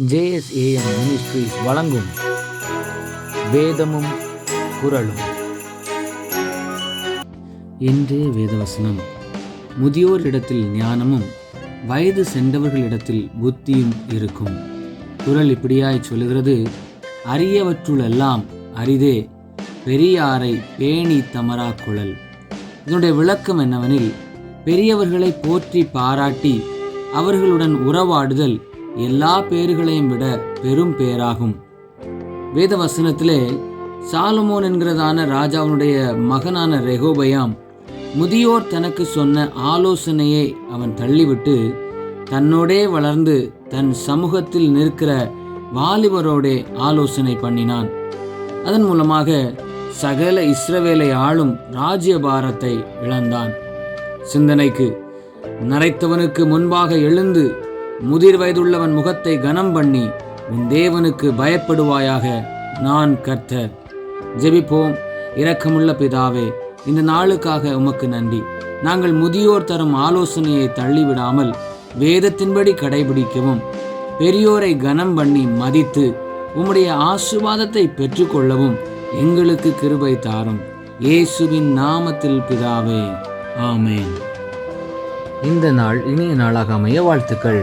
JSAM ministries வழங்கும் வேதமும் குரலும் இன்றைய வேதவசனம். முதியோரிடத்தில் ஞானமும் வயது சென்றவர்களிடத்தில் புத்தியும் இருக்கும். குரல் இப்படியாய் சொல்லுகிறது அரியவற்றுளெல்லாம் அரிதே பெரியாரை பேணி தமரா குழல். இதனுடைய விளக்கம் என்னவெனில் பெரியவர்களை போற்றி பாராட்டி அவர்களுடன் உறவாடுதல் எல்லா பேர்களையும் விட பெரும் பேராகும். வேத வசனத்திலே சாலமோன் என்கிறதான ராஜாவினுடைய மகனான ரெகோபயாம் முதியோர் தனக்கு சொன்ன ஆலோசனையை அவன் தள்ளிவிட்டு தன்னோடே வளர்ந்து தன் சமூகத்தில் நிற்கிற வாலிபரோடே ஆலோசனை பண்ணினான். அதன் மூலமாக சகல இஸ்ரவேலை ஆளும் ராஜ்யபாரத்தை இழந்தான். சிந்தனைக்கு நரைத்தவனுக்கு முன்பாக எழுந்து முதிர் வயதுள்ளவன் முகத்தை கனம் பண்ணி உன் தேவனுக்கு பயப்படுவாயாக நான் கர்த்தர். ஜெபிப்போம். இரக்கமுள்ள பிதாவே இந்த நாளுக்காக உமக்கு நன்றி. நாங்கள் முதியோர் தரும் ஆலோசனையை தள்ளிவிடாமல் வேதத்தின்படி கடைபிடிக்கவும். பெரியோரை கனம் பண்ணி மதித்து உம்முடைய ஆசிர்வாதத்தை பெற்றுக்கொள்ளவும் எங்களுக்கு கிருபை தாரும். இயேசுவின் நாமத்தில் பிதாவே ஆமேன். இந்த நாள் இனிய நாளாக அமைய வாழ்த்துக்கள்.